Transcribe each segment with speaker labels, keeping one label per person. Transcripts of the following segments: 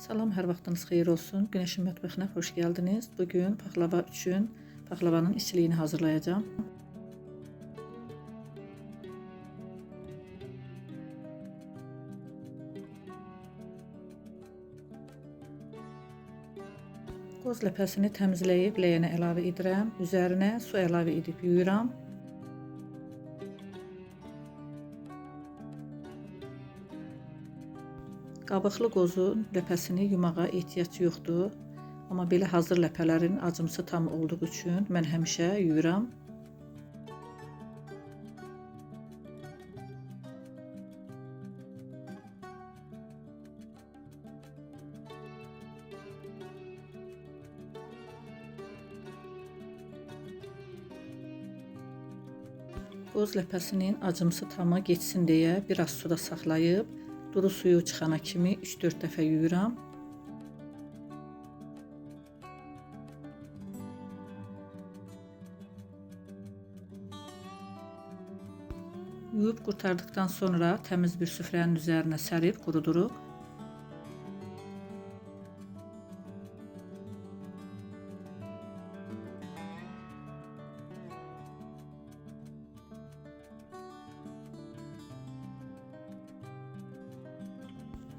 Speaker 1: Salam, hər vaxtınız xeyir olsun. Günəşin mətbəxinə xoş gəldiniz. Bu gün paxlava üçün paxlavanın içiliyini hazırlayacağam. Qoz ləpəsini təmizləyib ləyənə əlavə edirəm. Üzərinə su əlavə edib yuyuram. Qabıqlı qozun ləpəsini yumağa ehtiyac yoxdur. Amma belə hazır ləpələrin acımsı tam olduğu üçün mən həmişə yuyuram. Qoz ləpəsinin acımsı tamı getsin deyə biraz suda saxlayıb duru suyu çıxana kimi 3-4 dəfə yuyuram. Yuyub qurtardıqdan sonra təmiz bir süfrənin üzərinə sərib quruduruq.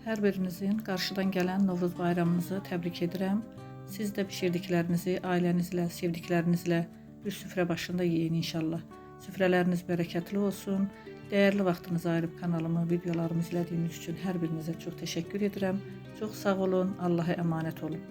Speaker 1: Hər birinizin qarşıdan gələn Novruz bayramınızı təbrik edirəm. Siz də bişirdiklərinizi ailənizlə, sevdiklərinizlə bir süfrə başında yeyin inşallah. Süfrələriniz bərəkətli olsun. Dəyərli vaxtınızı ayırıb kanalımı, videolarımı izlədiyiniz üçün hər birinizə çox təşəkkür edirəm. Çox sağ olun. Allah'a əmanət olun.